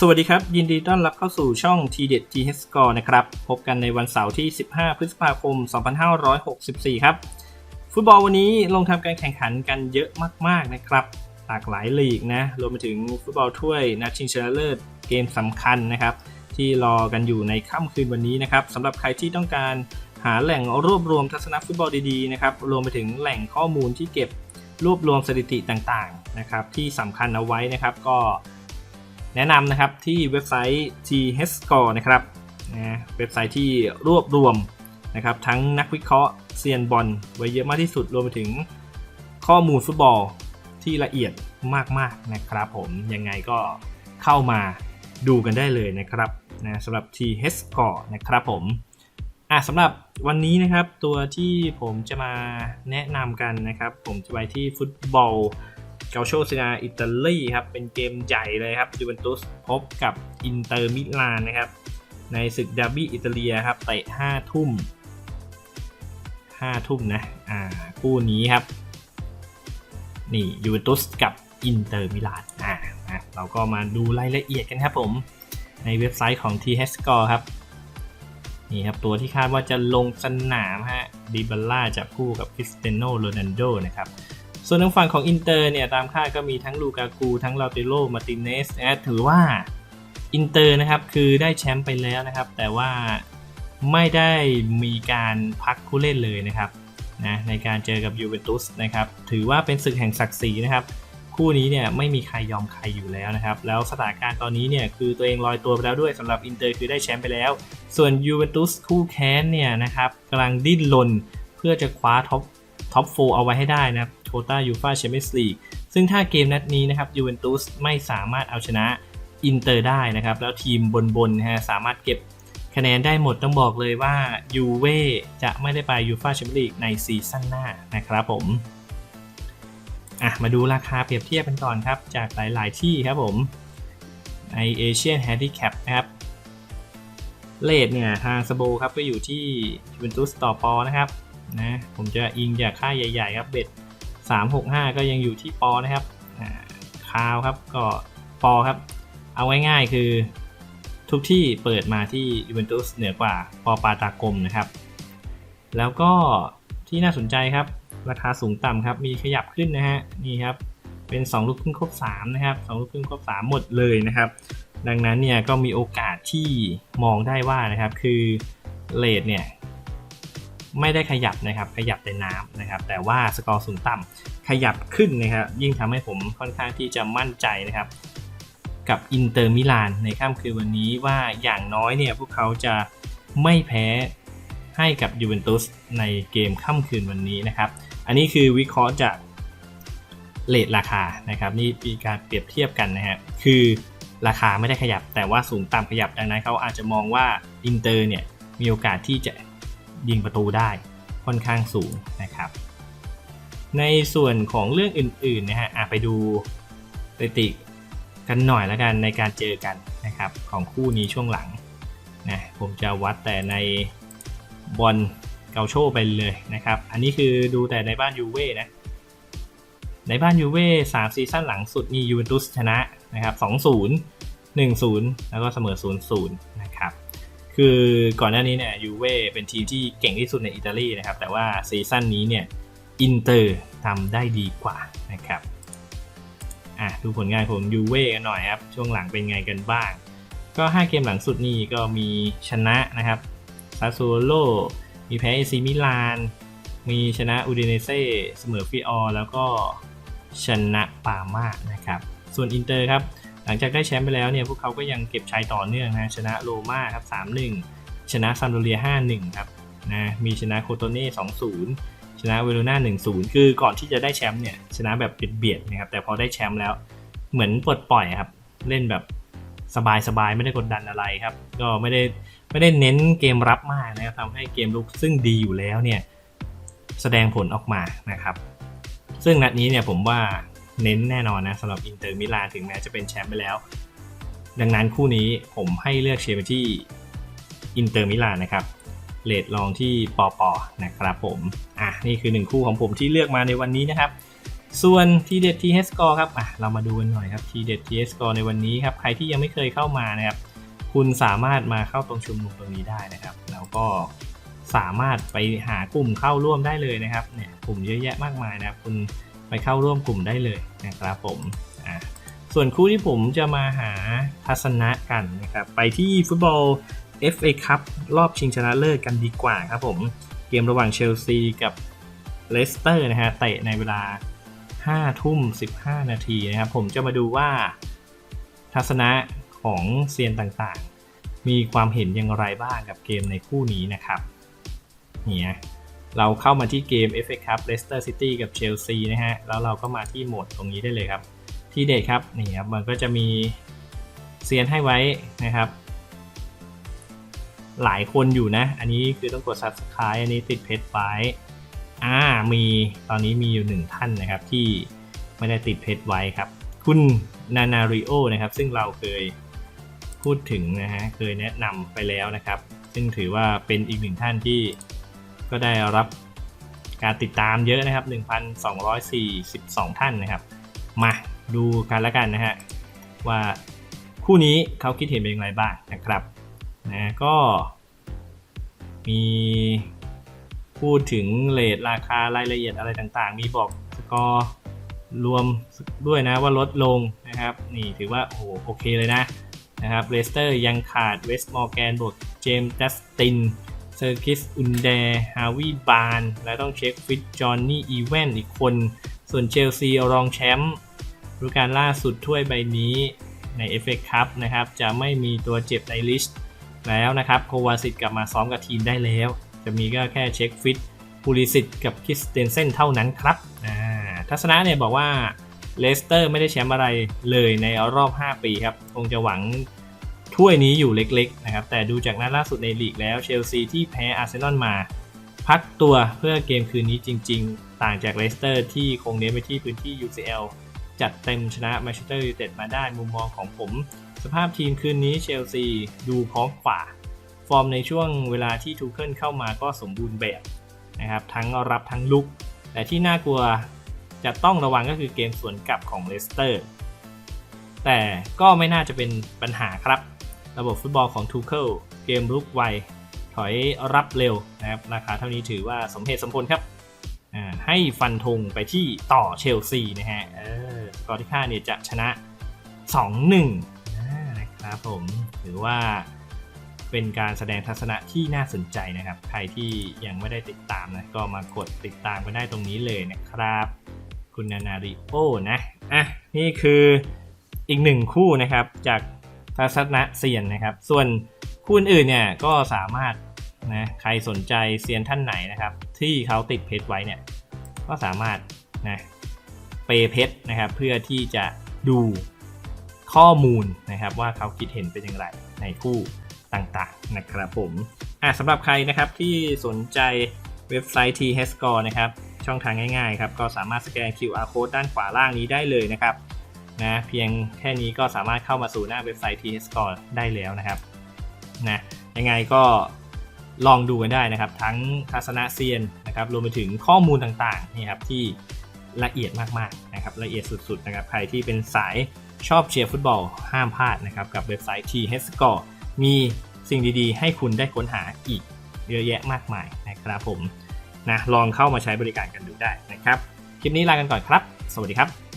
สวัสดีครับ ยินดีต้อนรับเข้าสู่ช่อง t d e t h Score นะครับ พบกันในวันเสาร์ที่ 15 พฤษภาคม 2564 ครับ ฟุตบอลวันนี้ลงทำการแข่งขันกันเยอะมาก ๆ นะครับหลากหลายลีกนะ รวมไปถึงฟุตบอลถ้วยนัดชิงชนะเลิศเกมสำคัญนะครับ ที่รอกันอยู่ในค่ำคืนวันนี้นะครับสำหรับใครที่ต้องการหาแหล่งรวบรวมทัศนฟุตบอลดีๆนะครับรวมไปถึงแหล่งข้อมูลที่เก็บรวบรวมสถิติต่างๆนะครับที่สำคัญเอาไว้นะครับก็ แนะนำนะครับที่เว็บไซต์ t h s c o r e นะครับนะเว็บไซต์ที่รวบรวมนะครับทั้งนักวิเคราะห์เซียนบอลไว้เยอะมากที่สุดรวมไปถึงข้อมูลฟุตบอลที่ละเอียดมากๆนะครับผมยังไงก็เข้ามาดูกันได้เลยนะครับนะสำหรับ t h s c o r e นะครับผมอะสำหรับวันนี้นะครับตัวที่ผมจะมาแนะนำกันนะครับ ผมจะไปที่ฟุตบอล เกาโชซีนาอิตาลีครับ เป็นเกมใหญ่เลยครับยูเวนตุสพบกับอินเตอร์มิลานนะครับ ในศึกดาร์บี้อิตาเลียครับเตะ5ทุ่ม5ทุ่มนะอ่าคู่นี้ครับ นี่ยูเวนตุสกับอินเตอร์มิลานอ่านะเราก็มาดูรายละเอียดกันครับผม ในเว็บไซต์ของ t h s c o r e ครับนี่ครับ ตัวที่คาดว่าจะลงสนามฮะดิบัลล่าจะคู่กับคริสเตโนโรนัลโดนะครับ ส่วนทางฝั่งของอินเตอร์เนี่ยตามคาดก็มีทั้งลูกากูทั้งลาเตโลมาติเนสนะถือว่าอินเตอร์นะครับคือได้แชมป์ไปแล้วนะครับ แต่ว่าไม่ได้มีการพักผู้เล่นเลยนะครับนะในการเจอกับยูเวนตุสนะครับถือว่าเป็นศึกแห่งศักดิ์ศรีนะครับ คู่นี้เนี่ยไม่มีใครยอมใครอยู่แล้วนะครับ แล้วสถานการณ์ตอนนี้เนี่ยคือตัวเองลอยตัวไปแล้วด้วยสำหรับอินเตอร์คือได้แชมป์ไปแล้ว ส่วนยูเวนตุสคู่แค้นเนี่ยนะครับกำลังดิ้นรนเพื่อจะคว้าท็อปท็อปโฟเอาไว้ให้ได้นะครับ โคต้ายูฟาแชมเปี้ยนส์ลีกซึ่งถ้าเกมนัดนี้นะครับยูเวนตุสไม่สามารถเอาชนะอินเตอร์ได้นะครับ แล้วทีมบนๆนะฮะสามารถเก็บคะแนนได้หมดต้องบอกเลยว่ายูเว่จะไม่ได้ไปยูฟาแชมเปี้ยนส์ลีกในซีซั่นหน้านะครับผมอะมาดูราคาเปรียบเทียบกันก่อนครับ จากหลายๆที่ครับผมในเอเชียนแฮนดิแคปนะครับเลทเนี่ยทางสโบครับก็อยู่ที่ยูเวนตุสต่อปอนะครับนะผมจะอิงจากค่าใหญ่ ๆ ครับเบ็ด 365 ก็ยังอยู่ที่ปอนะครับคาวครับก็ปอครับ เอาง่ายๆคือทุกที่เปิดมาที่ยูเวนตุสเหนือกว่าปอปาตากลมนะครับ แล้วก็ที่น่าสนใจครับ ราคาสูงต่ำครับ มีขยับขึ้นนะฮะนี่ครับเป็น 2 ลูกครึ่งครบ3นะครับ2ลูกครึ่งครบ3 หมดเลยนะครับ ดังนั้นเนี่ยก็มีโอกาสที่มองได้ว่านะครับคือเลทเนี่ย ไม่ได้ขยับนะครับ ขยับแต่น้ำนะครับ แต่ว่าสกอร์สูงต่ำขยับขึ้นนะครับ ยิ่งทำให้ผมค่อนข้างที่จะมั่นใจนะครับ กับอินเตอร์มิลานในค่ำคืนวันนี้ว่าอย่างน้อยเนี่ยพวกเขาจะไม่แพ้ให้กับยูเวนตุสในเกมค่ำคืนวันนี้นะครับ อันนี้คือวิเคราะห์จากเลทราคานะครับ นี่มีการเปรียบเทียบกันนะฮะคือราคาไม่ได้ขยับแต่ว่าสูงต่ำขยับดังนั้นเขาอาจจะมองว่าอินเตอร์เนี่ยมีโอกาสที่จะ ยิงประตูได้ค่อนข้างสูงนะครับ ในส่วนของเรื่องอื่นๆนะฮะไปดูสถิติกันหน่อยแล้วกันในการเจอกันนะครับของคู่นี้ช่วงหลังนะผมจะวัดแต่ในบอลเกาโชไปเลยนะครับ อันนี้คือดูแต่ในบ้านยูเว่นะในบ้านยูเว่สามซีซั่นหลังสุดมียูเวนตุสชนะนะครับสองศูนย์หนึ่งศูนย์แล้วก็เสมอศูนย์ศูนย์นะครับ คือก่อนหน้านี้เนี่ยยูเว่เป็นทีมที่เก่งที่สุดในอิตาลีนะครับ แต่ว่าซีซั่นนี้เนี่ยอินเตอร์ทำได้ดีกว่านะครับอะดูผลงานของยูเว่กันหน่อยครับ ช่วงหลังเป็นไงกันบ้าง ก็ 5 เกมหลังสุดนี่ก็มีชนะนะครับซาซูโลมีแพ้เอซีมิลาน มีชนะอูดิเนเซ่เสมอฟิออแล้วก็ชนะปามานะครับ ส่วนอินเตอร์ครับ หลังจากได้แชมป์ไปแล้วเนี่ยพวกเขาก็ยังเก็บชัยต่อเนื่องนะชนะโรม่าครับ3-1 ชนะซัมโดเรีย 5-1 ครับนะมีชนะโคโตเน่ 2-0 ชนะเวโรนา1-0 คือก่อนที่จะได้แชมป์เนี่ยชนะแบบเบียดๆนะครับแต่พอได้แชมป์แล้วเหมือนปลดปล่อยครับเล่นแบบสบายๆไม่ได้กดดันอะไรครับ ก็ไม่ได้ไม่ได้เน้นเกมรับมากนะครับทำให้เกมลุกซึ่งดีอยู่แล้วเนี่ยแสดงผลออกมานะครับ ซึ่งนัดนี้เนี่ยผมว่า เน้นแน่นอนนะสำหรับอินเตอร์มิลานถึงแม้จะเป็นแชมป์ไปแล้ว ดังนั้นคู่นี้ผมให้เลือกเชียร์ไปที่อินเตอร์มิลานนะครับเลดลองที่ปอปอนะครับผมอะนี่คือหนึ่งคู่ของผมที่เลือกมาในวันนี้นะครับ ส่วนทีเด็ด TH Score ครับอะเรามาดูกันหน่อยครับทีเด็ด TH Score ในวันนี้ครับใครที่ยังไม่เคยเข้ามานะครับคุณสามารถมาเข้าตรงชุมนุมตรงนี้ได้นะครับ แล้วก็สามารถไปหากลุ่มเข้าร่วมได้เลยนะครับเนี่ยกลุ่มเยอะแยะมากมายนะครับคุณ ไปเข้าร่วมกลุ่มได้เลยนะครับผมส่วนคู่ที่ผมจะมาหาทัศนะกันนะครับไปที่ฟุตบอล FA Cup รอบชิงชนะเลิศกันดีกว่าครับผม เกมระหว่างเชลซีกับเลสเตอร์นะฮะเตะในเวลา 5 ทุ่ม 15 นาทีนะครับ ผมจะมาดูว่าทัศนะของเซียนต่างๆ มีความเห็นอย่างไรบ้างกับเกมในคู่นี้นะครับ เนี่ย เราเข้ามาที่เกม FA Cup Leicester City กับเชลซีนะฮะ แล้วเราก็มาที่โหมดตรงนี้ได้เลยครับ ที่เด็ดครับ นี่ครับ มันก็จะมีเซียนให้ไว้นะครับ หลายคนอยู่นะ อันนี้คือต้องกด subscribe อันนี้ติดเพจไว้อ่า มีตอนนี้มีอยู่หนึ่งท่านนะครับ ที่ไม่ได้ติดเพจไว้ครับ คุณนานาริโอนะครับ ซึ่งเราเคยพูดถึงนะฮะ เคยแนะนำไปแล้วนะครับ ซึ่งถือว่าเป็นอีกหนึ่งท่านที่ ก็ได้รับการติดตามเยอะนะครับ 1,242 ท่านนะครับ มาดูกันแล้วกันนะฮะว่าคู่นี้เขาคิดเห็นเป็นอย่างไรบ้างนะครับนะก็ มีพูดถึงเลทราคารายละเอียดอะไรต่างๆ มีบอกสกอร์รวมด้วยนะว่าลดลงนะครับ นี่ถือว่าโอ้โอเคเลยนะนะครับเลสเตอร์ยังขาดเวสต์มอร์แกนบวกเจมส์ดัสติน เซอร์คิสอุนเดฮาวิบาน และต้องเช็คฟิตจอห์นนี่อีเวนอีกคน ส่วนเชลซีรองแชมป์ฤดูกาลล่าสุดถ้วยใบนี้ใน FA Cup นะครับ จะไม่มีตัวเจ็บในลิสต์แล้วนะครับโควาซิตกลับมาซ้อมกับทีมได้แล้ว จะมีก็แค่เช็คฟิตปูริสิตกับคิสเตนเซนเท่านั้นครับทัศนะเนี่ยบอกว่าเลสเตอร์ไม่ได้แชมป์อะไรเลยในรอบ 5 ปีครับ คงจะหวัง ถ้วยนี้อยู่เล็กๆนะครับแต่ดูจากนัดล่าสุดในลีกแล้วเชลซีที่แพ้อาร์เซนอลมา พักตัวเพื่อเกมคืนนี้จริง ๆ ต่างจากเลสเตอร์ที่คงเน้นไปที่พื้นที่ UCL จัดเต็มชนะแมนเชสเตอร์ยูไนเต็ดมาได้มุมมองของผม สภาพทีมคืนนี้เชลซีดูพร้อมฝ่า ฟอร์มในช่วงเวลาที่ทูเคิลเข้ามาก็สมบูรณ์แบบนะครับทั้งรับทั้งลุก แต่ที่น่ากลัวจะต้องระวังก็คือเกมสวนกลับของเลสเตอร์แต่ก็ไม่น่าจะเป็นปัญหาครับ ระบบฟุตบอลของทูเคิลเกมลุกไว ถอยรับเร็วนะครับ ราคาเท่านี้ถือว่าสมเหตุสมผลครับ ให้ฟันธงไปที่ต่อเชลซีนะฮะสกอร์ที่ค่าเนี่ยจะชนะ 2-1 นะครับผมถือว่าเป็นการแสดงทัศนะที่น่าสนใจนะครับ ใครที่ยังไม่ได้ติดตามนะก็มากดติดตามกันได้ตรงนี้เลยนะครับ คุณนานาริโอนะอะนี่คืออีกหนึ่งคู่นะครับจาก ทัศนะเซียนนะครับ ส่วนคู่อื่นเนี่ยก็สามารถนะใครสนใจเซียนท่านไหนนะครับ ที่เขาติดเพจไว้เนี่ยก็สามารถนะเปเพชรนะครับเพื่อที่จะดูข้อมูลนะครับว่าเขาคิดเห็นเป็นอย่างไรในคู่ต่างๆนะครับผมอะสำหรับใครนะครับที่สนใจเว็บไซต์ t h s c o r e นะครับช่องทางง่ายๆครับก็สามารถสแกน QR code ด้านขวาล่างนี้ได้เลยนะครับ นะเพียงแค่นี้ก็สามารถเข้ามาสู่หน้าเว็บไซต์ THSCORE ได้แล้วนะครับนะยังไงก็ลองดูกันได้นะครับ ทั้งทัศนะเซียนนะครับรวมไปถึงข้อมูลต่างๆนี่ครับที่ละเอียดมากๆนะครับละเอียดสุดๆนะครับใครที่เป็นสายชอบเชียร์ฟุตบอลห้ามพลาดนะครับกับเว็บไซต์ THSCORE มีสิ่งดีๆ ให้คุณได้ค้นหาอีกเยอะแยะมากมายนะครับผมนะลองเข้ามาใช้บริการกันดูได้นะครับ คลิปนี้ลากันก่อนครับ สวัสดีครับ